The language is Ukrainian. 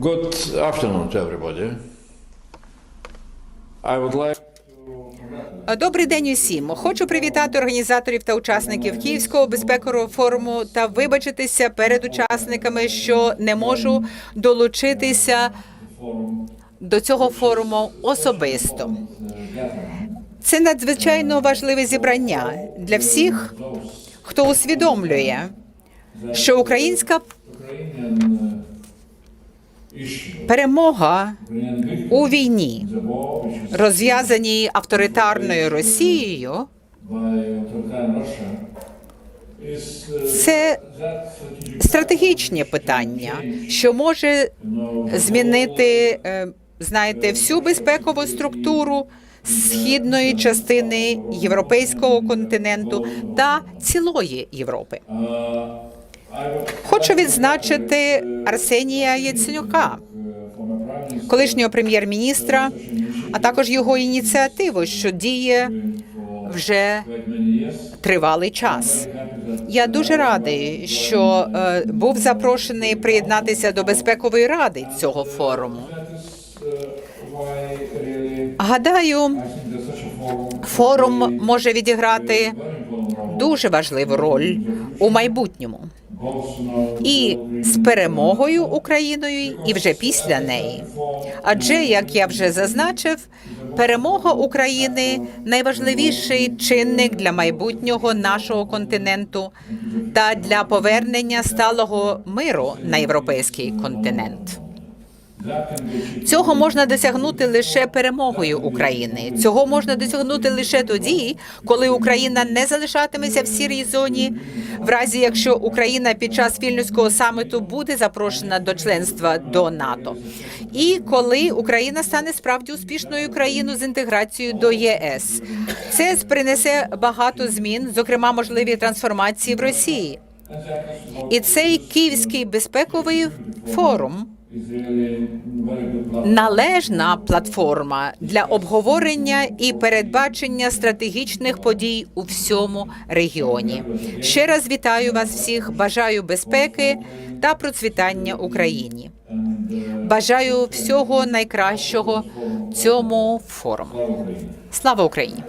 Good afternoon to everybody. I would like Добрий день усім. Хочу привітати організаторів та учасників Київського безпекового форуму та вибачитися перед учасниками, що не можу долучитися до цього форуму особисто. Це надзвичайно важливе зібрання для всіх, хто усвідомлює, що українська перемога у війні, розв'язаній авторитарною Росією, це стратегічне питання, що може змінити, е, знаєте, всю безпекову структуру східної частини європейського континенту та цілої Європи. Хочу відзначити Арсенія Яценюка, колишнього прем'єр-міністра, а також його ініціативу, що діє вже тривалий час. Я дуже радий, що е, був запрошений приєднатися до безпекової ради цього форуму. Гадаю, форум може відіграти дуже важливу роль у майбутньому і з перемогою Україною, і вже після неї. Адже, як я вже зазначив, перемога України найважливіший чинник для майбутнього нашого континенту та для повернення сталого миру на європейський континент. Цього можна досягнути лише перемогою України. Цього можна досягнути лише тоді, коли Україна не залишатиметься в сірій зоні, в разі якщо Україна під час вільнюського саміту буде запрошена до членства до НАТО, і коли Україна стане справді успішною країною з інтеграцією до ЄС. Це принесе багато змін, зокрема можливі трансформації в Росії. І цей київський безпековий форум належна платформа для обговорення і передбачення стратегічних подій у всьому регіоні. Ще раз вітаю вас всіх. Бажаю безпеки та процвітання Україні. Бажаю всього найкращого цьому форуму. Слава Україні!